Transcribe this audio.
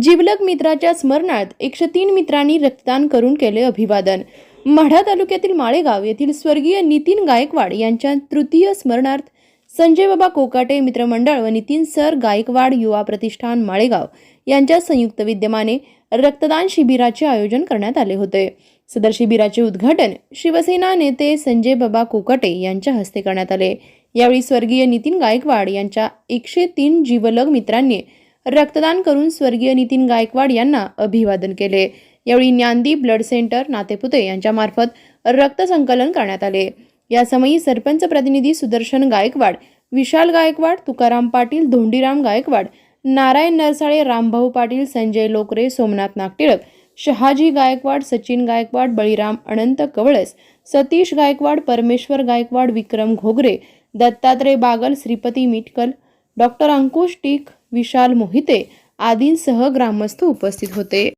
जिवलग मित्राच्या स्मरणार्थ एकशे तीन मित्रांनी रक्तदान करून केले अभिवादन. माढा तालुक्यातील माळेगाव येथील स्वर्गीय नितीन गायकवाड यांच्या तृतीय स्मरणार्थ संजय बाबा कोकाटे मित्रमंडळ व नितीन सर गायकवाड युवा प्रतिष्ठान माळेगाव यांच्या संयुक्त विद्यमाने रक्तदान शिबिराचे आयोजन करण्यात आले होते. सदर शिबिराचे उद्घाटन शिवसेना नेते संजय बाबा कोकाटे यांच्या हस्ते करण्यात आले. यावेळी स्वर्गीय नितीन गायकवाड यांच्या एकशे तीन जीवलग मित्रांनी रक्तदान करून स्वर्गीय नितीन गायकवाड यांना अभिवादन केले. यावेळी ज्ञानदीप ब्लड सेंटर नातेपुते यांच्यामार्फत रक्त संकलन करण्यात आले. यासमयी सरपंच प्रतिनिधी सुदर्शन गायकवाड विशाल गायकवाड तुकाराम पाटील धोंडीराम गायकवाड नारायण नरसाळे रामभाऊ पाटील संजय लोकरे सोमनाथ नागटिळक शहाजी गायकवाड सचिन गायकवाड बळीराम अनंत कवळस सतीश गायकवाड परमेश्वर गायकवाड विक्रम घोगरे दत्तात्रय बागल श्रीपती मिटकल डॉक्टर अंकुश टीक विशाल मोहिते आदींसह ग्रामस्थ उपस्थित होते.